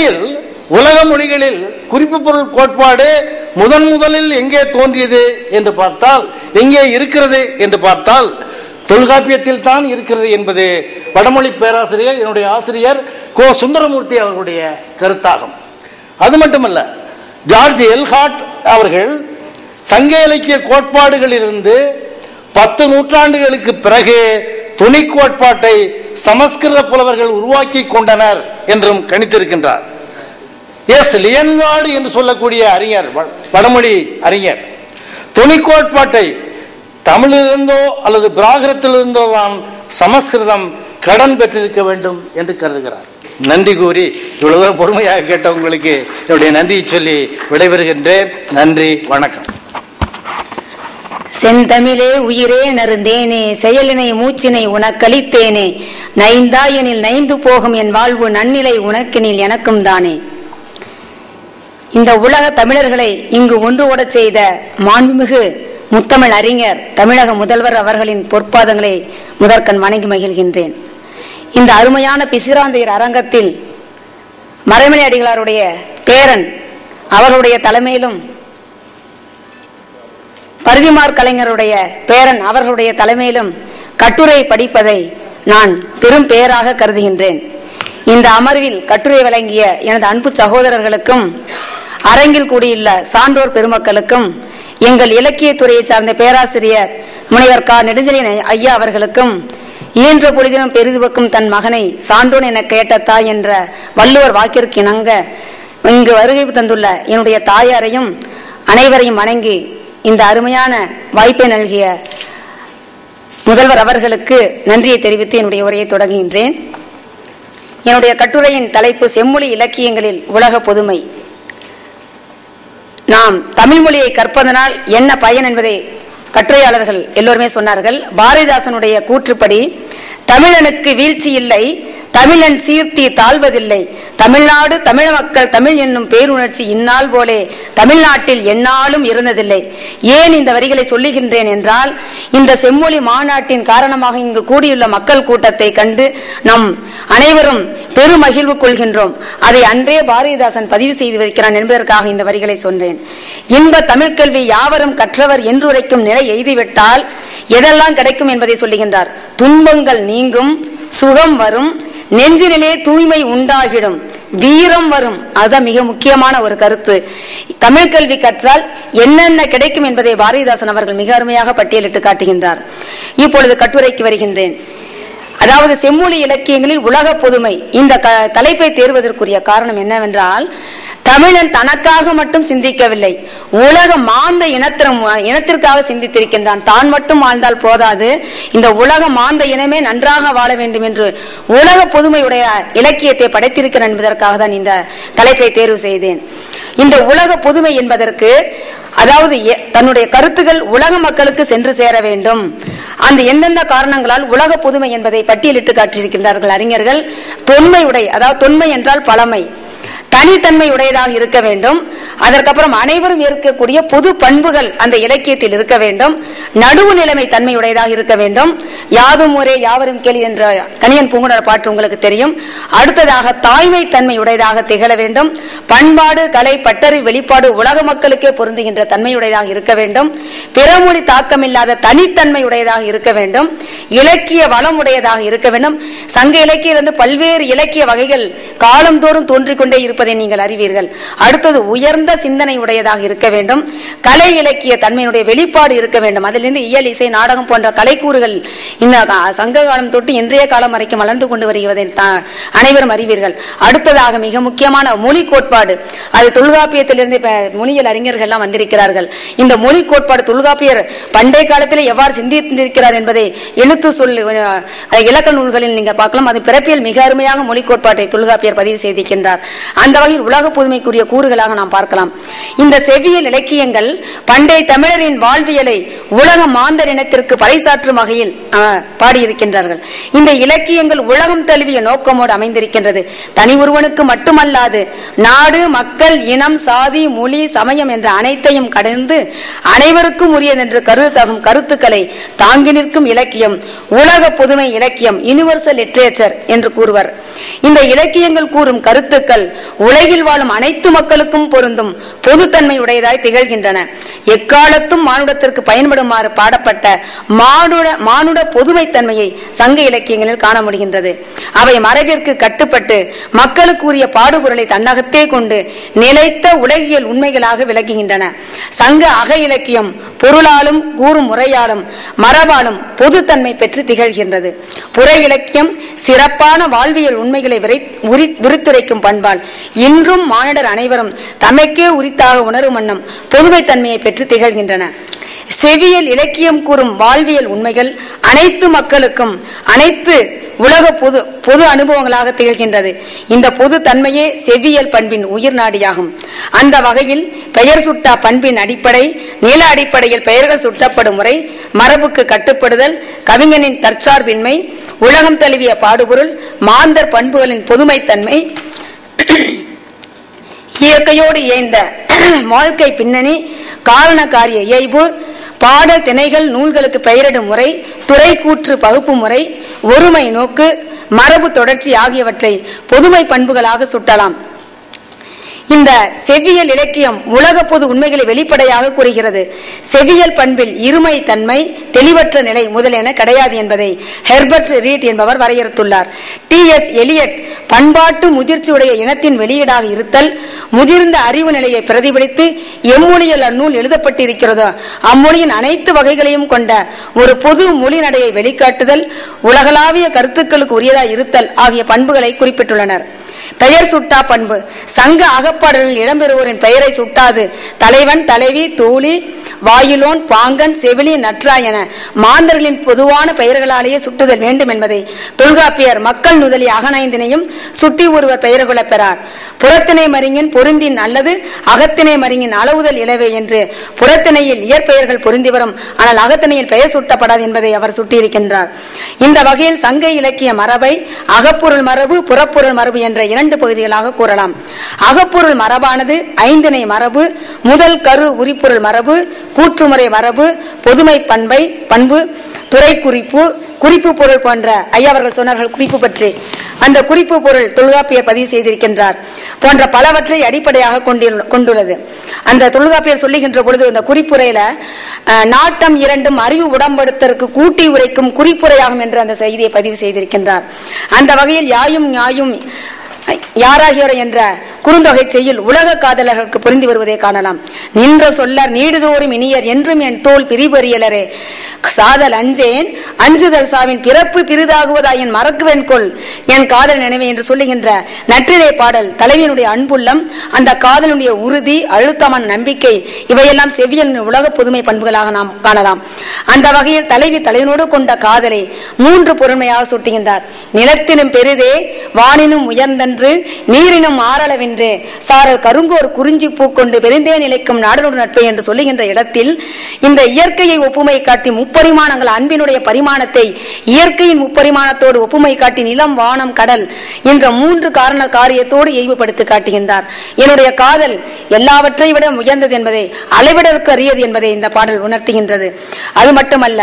உண்மையில் உலக மொழிகளில் குறிப்பு பொருள் கோட்பாடு முதன் முதலில் எங்கே தோன்றியது என்று பார்த்தால் எங்கே இருக்கிறது என்று பார்த்தால் தொல்காப்பியத்தில் தான் இருக்கிறது என்பது வடமொழி பேராசிரியர் என்னுடைய ஆசிரியர் கோ. சுந்தரமூர்த்தி அவர்களுடைய கருத்தாகும். அது மட்டுமல்ல ஜார்ஜ் எல்ஹாட் அவர்கள் சங்க இலக்கிய கோட்பாடுகளிலிருந்து பத்து நூற்றாண்டுகளுக்கு பிறகு துணை கோட்பாட்டை சமஸ்கிருத புலவர்கள் உருவாக்கி கொண்டனர் என்றும் கணித்திருக்கின்றார். எஸ் லியன்வாடு என்று சொல்லக்கூடிய அறிஞர் வடமொழி அறிஞர். துணி கோட்பாட்டை தமிழிலிருந்தோ அல்லது பிராகிரத்திலிருந்தோ தான் சமஸ்கிருதம் கடன் பெற்றிருக்க வேண்டும் என்று கருதுகிறார். நன்றி கூறி இவ்வளவு தூரம் பொறுமையாக கேட்ட உங்களுக்கு என்னுடைய நன்றியை சொல்லி விடைபெறுகின்றேன். நன்றி வணக்கம். செந்தமிழே உயிரே நருந்தேனே செயலினை மூச்சினை உனக்களித்தேனே. நைந்தாயனில் நைந்து போகும் என் வாழ்வு நன்னிலை உனக்கினில் எனக்கும் தானே. இந்த உலக தமிழர்களை இங்கு ஒன்று ஓட செய்த மாண்புமிகு முத்தமிழ் அறிஞர் தமிழக முதல்வர் அவர்களின் பொற்பாதங்களை முதற்கண் வணங்கி மகிழ்கின்றேன். இந்த அருமையான பிசிராந்தையர் அரங்கத்தில் மறைமலை அடிகளாருடைய பேரன் அவருடைய தலைமையிலும் பருவிமார் கலைஞருடைய பேரன் அவர்களுடைய தலைமையிலும் கட்டுரை படிப்பதை நான் பெரும் பெயராக கருதுகின்றேன். இந்த அமர்வில் கட்டுரை வழங்கிய எனது அன்பு சகோதரர்களுக்கும் அரங்கில் கூடியுள்ள சான்றோர் பெருமக்களுக்கும் எங்கள் இலக்கியத்துறையை சார்ந்த பேராசிரியர் முனைவர் கா. நெடுஞ்சலின் ஐயா அவர்களுக்கும் இயன்ற பொழுதிலும் பெரிதுவக்கும் தன் மகனை சான்றோன் என கேட்ட தாய் என்ற வள்ளுவர் வாக்கிற்கு இணங்க இங்கு வருகை தந்துள்ள என்னுடைய தாயாரையும் அனைவரையும் வணங்கி இந்த அருமையான வாய்ப்பை நல்கிய முதல்வர் அவர்களுக்கு நன்றியை தெரிவித்து என்னுடைய உரையை தொடங்குகின்றேன். என்னுடைய கட்டுரையின் தலைப்பு செம்மொழி இலக்கியங்களில் உலக பொதுமை. நாம் தமிழ் மொழியை கற்பதனால் என்ன பயன் என்பதை கட்டுரையாளர்கள் எல்லோருமே சொன்னார்கள். பாரதிதாசனுடைய கூற்றுப்படி தமிழனுக்கு வீழ்ச்சி இல்லை தமிழன் சீர்த்தி தாழ்வதில்லை. தமிழ்நாடு தமிழ மக்கள் தமிழ் என்னும் பேருணர்ச்சி இந்நாள் போலே தமிழ்நாட்டில் எந்நாளும் இருந்ததில்லை. ஏன் இந்த வரிகளை சொல்லுகின்றேன் என்றால் இந்த செம்மொழி மாநாட்டின் காரணமாக இங்கு கூடியுள்ள மக்கள் கூட்டத்தை கண்டு நம் அனைவரும் பெருமகிழ்வு கொள்கின்றோம். அதை அன்றே பாரதிதாசன் பதிவு செய்து வைக்கிறான் என்பதற்காக இந்த வரிகளை சொன்னேன். இன்ப தமிழ்கல்வி யாவரும் கற்றவர் என்றுரைக்கும் நிலை எய்துவிட்டால் எதெல்லாம் கிடைக்கும் என்பதை சொல்லுகின்றார். துன்பங்கள் நீங்கும் சுகம் வரும் நெஞ்சினிலே தூய்மை உண்டாகிடும். வீரம் வரும். அதுதான் மிக முக்கியமான ஒரு கருத்து. தமிழ் கல்வி கற்றால் என்னென்ன கிடைக்கும் என்பதை பாரதிதாசன் அவர்கள் மிக அருமையாக பட்டியலிட்டு காட்டுகின்றார். இப்பொழுது கட்டுரைக்கு வருகின்றேன். அதாவது செம்மொழி இலக்கியங்களில் உலக பொதுமை. இந்த க- தலைப்பை தேர்வதற்குரிய காரணம் என்னவென்றால் தமிழன் தனக்காக மட்டும் சிந்திக்கவில்லை. உலக மாந்த இனத்திரம் இனத்திற்காக சிந்தித்திருக்கின்றான். தான் மட்டும் வாழ்ந்தால் போதாது. இந்த உலக மாந்த இனமே நன்றாக வாழ வேண்டும் என்று உலக பொதுமையுடைய இலக்கியத்தை படைத்திருக்கிறான் என்பதற்காக தான் இந்த தலைப்பை தேர்வு செய்தேன். இந்த உலக புதுமை என்பதற்கு அதாவது எ- தன்னுடைய கருத்துகள் உலக மக்களுக்கு சென்று சேர வேண்டும். அந்த எந்தெந்த காரணங்களால் உலக புதுமை என்பதை பட்டியலிட்டு காட்டியிருக்கின்றார்கள் அறிஞர்கள்? தொன்மை உடை அதாவது தொன்மை என்றால் பழமை. தனித்தன்மை உடையதாக இருக்க வேண்டும். அதற்கப்புறம் அனைவரும் இருக்கக்கூடிய பொது பண்புகள் அந்த இலக்கியத்தில் இருக்க வேண்டும். நடுவு நிலைமை தன்மை உடையதாக இருக்க வேண்டும். யாதும் ஒரே யாவரும் கேள்வி என்ற கணியன் பூங்குனர் பாட்டு உங்களுக்கு தெரியும். அடுத்ததாக தாய்மை தன்மை உடையதாக திகழ வேண்டும். பண்பாடு கலை பட்டறி வெளிப்பாடு உலக மக்களுக்கே பொருந்துகின்ற தன்மையுடையதாக இருக்க வேண்டும். பிறமொழி தாக்கமில்லாத தனித்தன்மை உடையதாக இருக்க வேண்டும். இலக்கிய வளம் உடையதாக இருக்க வேண்டும். சங்க இலக்கியிலிருந்து பல்வேறு இலக்கிய வகைகள் காலந்தோறும் தோன்றிக் கொண்டே இருப்பதை நீங்கள் அறிவீர்கள். அடுத்தது உயர்ந்த சிந்தனை உடையதாக இருக்க வேண்டும். கலை இலக்கிய தன்மையினுடைய வெளிப்பாடு இருக்க வேண்டும். அதிலிருந்து இயல் இசை நாடகம் போன்ற கலைக்கூறுகள் இன்னும் சங்க காலம் தொட்டு இன்றைய காலம் வரைக்கும் வளர்ந்து கொண்டு வருகிறதை அனைவரும் அறிவீர்கள். அடுத்ததாக மிக முக்கியமான மொழி கோட்பாடு. அது தொல்காப்பியத்திலிருந்து இப்ப மொழியியல் அறிஞர்கள் எல்லாம் வந்திருக்கிறார்கள். இந்த மொழி கோட்பாடு தொல்காப்பியர் பண்டைய காலத்தில் எவ்வாறு சிந்தித்திருக்கிறார் என்பதை எழுத்து சொல் இலக்க நூல்களில் நீங்கள் பார்க்கலாம். அது பிறப்பியல் மிக அருமையாக மொழி கோட்பாட்டை தொல்காப்பியர் பதிவு செய்திருக்கின்றார். அந்த வகையில் உலக புதுமைக்குரிய கூறுகளாக நாம் பார்க்கலாம். இந்த செவ்வியல் இலக்கியங்கள் பண்டைய தமிழரின் வாழ்வியலை உலக மாந்தர் இனத்திற்கு பறைசாற்றும் வகையில் பாடியிருக்கின்றார்கள். இந்த இலக்கியங்கள் உலகம் தழுவிய நோக்கமோடு அமைந்திருக்கின்றது. தனி ஒருவனுக்கு மட்டுமல்லாது நாடு மக்கள் இனம் சாதி மொழி சமயம் என்ற அனைத்தையும் கடந்து அனைவருக்கும் உரியது என்று கருத்தகும் கருத்துக்களை தாங்கி நிற்கும் இலக்கியம் உலக புதுமை இலக்கியம் யூனிவர்சல் லிட்ரேச்சர் என்று கூறுவர். இந்த இலக்கியங்கள் கூறும் கருத்துக்கள் உலகில் வாழும் அனைத்து மக்களுக்கும் பொருந்தும் பொதுத்தன்மை உடையதாய் திகழ்கின்றன. எக்காலத்தும் மானுடத்திற்கு பயன்படுமாறு பாடப்பட்ட மானுட மானுட பொதுமைத்தன்மையை சங்க இலக்கியங்களில் காண முடிகின்றது. அவை மரபிற்கு கட்டுப்பட்டு மக்களுக்கு உரிய பாடுபொருளை தன்னகத்தே கொண்டு நிலைத்த உலகியல் உண்மைகளாக விளங்குகின்றன. சங்க அக இலக்கியம் பொருளாலும் கூறும் முறையாலும் மரபாலும் பொதுத்தன்மை பெற்று திகழ்கின்றது. புற இலக்கியம் சிறப்பான வாழ்வியல் உண்மைகளை விரை- உரி- விரித்துரைக்கும் பண்பால் இன்றும் மானிடர் அனைவரும் தமக்கே உரித்தாக உணரும் வண்ணம் பொதுமைத்தன்மையை பெற்று திகழ்கின்றன. செவியல் இலக்கியம் கூறும் வாழ்வியல் உண்மைகள் அனைத்து மக்களுக்கும் அனைத்து உலக பொது பொது அனுபவங்களாக திகழ்கின்றது. இந்த பொது தன்மையே செவ்வியல் பண்பின் உயிர் நாடியாகும். அந்த வகையில் பெயர் சுட்டா பண்பின் அடிப்படை நில அடிப்படையில் பெயர்கள் சுட்டப்படும் முறை மரபுக்கு கட்டுப்படுதல் கவிஞனின் தற்சார்பின்மை உலகம் தழுவிய பாடுபொருள் மாந்தர் பண்புகளின் பொதுமைத்தன்மை இயற்கையோடு இயைந்த வாழ்க்கை பின்னணி காரண காரிய இயைபு பாடல் திணைகள் நூல்களுக்கு பெயரிடும் முறை துறை கூற்று பகுப்பு முறை ஒருமை நோக்கு மரபு தொடர்ச்சி ஆகியவற்றை பொதுமை பண்புகளாக சுட்டலாம். இந்த செவ்வியல் இலக்கியம் உலக பொது உண்மைகளை வெளிப்படையாக கூறுகிறது. செவ்வியல் பண்பில் இருமை தன்மை தெளிவற்ற நிலை முதலென கிடையாது என்பதை ஹெர்பர்ட் ரீட் என்பவர் வரையறுத்துள்ளார். டி. எஸ். எலியட் பண்பாட்டு முதிர்ச்சியுடைய இனத்தின் வெளியீடாக இருத்தல் முதிர்ந்த அறிவு நிலையை பிரதிபலித்து எம்மொழியில் அந்நூல் எழுதப்பட்டிருக்கிறதோ அம்மொழியின் அனைத்து வகைகளையும் கொண்ட ஒரு பொது மொழி நடையை வெளிக்காட்டுதல் உலகளாவிய கருத்துக்களுக்கு உரியதாய் இருத்தல் ஆகிய பண்புகளை குறிப்பிட்டுள்ளனர். பெயர் சுட்டா பண்பு. சங்க அகப்பாடலில் இடம்பெறுவோரின் பெயரை சுட்டாது. தலைவன் தலைவி தூளி வாயிலோன் பாங்கன் செவிலி நற்றாயன மாந்தர்களின் பொதுவான பெயர்களாலேயே சுட்டுதல் வேண்டும் என்பதை தொல்காப்பியர் மக்கள் நுதலி அகனைந்தினையும் சுட்டி ஒருவர் பெயர் கொள்ள பெறார். புறத்திணை மருங்கின் பொருந்தின் அல்லது அகத்திணை மருங்கின் அளவுதல் இலவே என்று புறத்திணையில் இயற்பெயர்கள் பொருந்தி வரும். ஆனால் அகத்திணையில் பெயர் சுட்டப்படாது என்பதை அவர் சுட்டியிருக்கின்றார். இந்த வகையில் சங்க இலக்கிய மரபை அகப்பொருள் மரபு புறப்பொருள் மரபு என்ற இரண்டு பகுதிகளாக கூறலாம். அகப்பொருள் மரபானது ஐந்திணை மரபு முதல் கரு உரிப்பொருள் மரபு கூற்றுமுறை மரபு பொதுமை பண்பை பண்பு துறை குறிப்பு குறிப்பு பொருள் போன்ற ஐயா அவர்கள் சொன்னார்கள் குறிப்பு பற்றி. அந்த குறிப்பு பொருள் தொல்காப்பியர் பதிவு செய்திருக்கின்றார். போன்ற பலவற்றை அடிப்படையாக கொண்டுள்ளது. அந்த தொல்காப்பியர் சொல்லுகின்ற பொழுது இந்த குறிப்புரையில நாட்டம் இரண்டும் அறிவு உடம்படுத்தற்கு கூட்டி உரைக்கும் குறிப்புரையாகும் என்று அந்த செய்தியை பதிவு செய்திருக்கின்றார். அந்த வகையில் யாயும் ஞாயும் யாராகியோர் என்ற குறுந்தொகை செய்யில் உலக காதலர்களுக்கு புரிந்து வருவதை காணலாம். நின்ற சொல்லர் நீடுதோறும் இனியர் என்றும் என் தோல் பிரிபறியலரே. சாதல் அஞ்சேன் அஞ்சுதல் சாவின் பிறப்பு பிரிதாகுவதாயின் மறக்குவேன் கொள். என் காதல் நினைவே என்று சொல்லுகின்ற நற்றினை பாடல் தலைவியினுடைய அன்புள்ளம் அந்த காதலுடைய உறுதி அழுத்தமான நம்பிக்கை இவையெல்லாம் செவ்வியல் உலக புதுமை பண்புகளாக நாம் காணலாம். அந்த வகையில் தலைவி தலைவனோடு கொண்ட காதலை மூன்று பொறுமையாக சுட்டுகின்றார். நிலத்தினும் பெரிதே வானினும் உயர்ந்தன் உயர்ந்தன்று நீரினும் ஆறளவென்று சாரல் கருங்கோர் குறிஞ்சி பூக்கொண்டு பெருந்தே நிலைக்கும் நாடனோடு நட்பை என்று சொல்லுகின்ற இடத்தில் இந்த இயற்கையை ஒப்புமை காட்டி முப்பரிமாணங்கள் அன்பினுடைய பரிமாணத்தை இயற்கையின் முப்பரிமாணத்தோடு ஒப்புமை காட்டி நிலம் வானம் கடல் என்ற மூன்று காரண காரியத்தோடு எய்வுபடுத்தி காட்டுகின்றார். என்னுடைய காதல் எல்லாவற்றை விட உயர்ந்தது என்பதை அளவிடற்கு அறியது என்பதை இந்த பாடல் உணர்த்துகின்றது. அது மட்டுமல்ல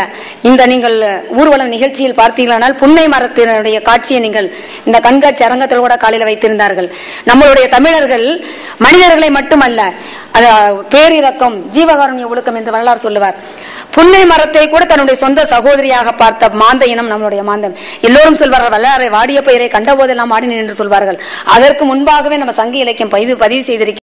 இந்த நீங்கள் ஊர்வலம் நிகழ்ச்சியில் பார்த்தீர்களானால் புன்னை மரத்தினுடைய காட்சியை நீங்கள் இந்த கண்காட்சி அரங்கத்தில் கூட காலையில் வைத்திருந்தார்கள். நம்மளுடைய தமிழர்கள் மனிதர்களை மட்டுமல்ல அது பேரிரக்கம் ஜீவகாருண்ய ஒழுக்கம் என்று வரலாறு சொல்லுவார். புன்னை மரத்தை கூட தன்னுடைய சொந்த சகோதரியாக பார்த்த மாந்த இனம் நம்மளுடைய மாந்தம் எல்லோரும் சொல்வார்கள் வல்லாரை வாடிய பெயரை கண்டபோதெல்லாம் ஆடினேன் என்று சொல்வார்கள். அதற்கு முன்பாகவே நம்ம சங்க இலக்கியம் பதிவு பதிவு செய்திருக்க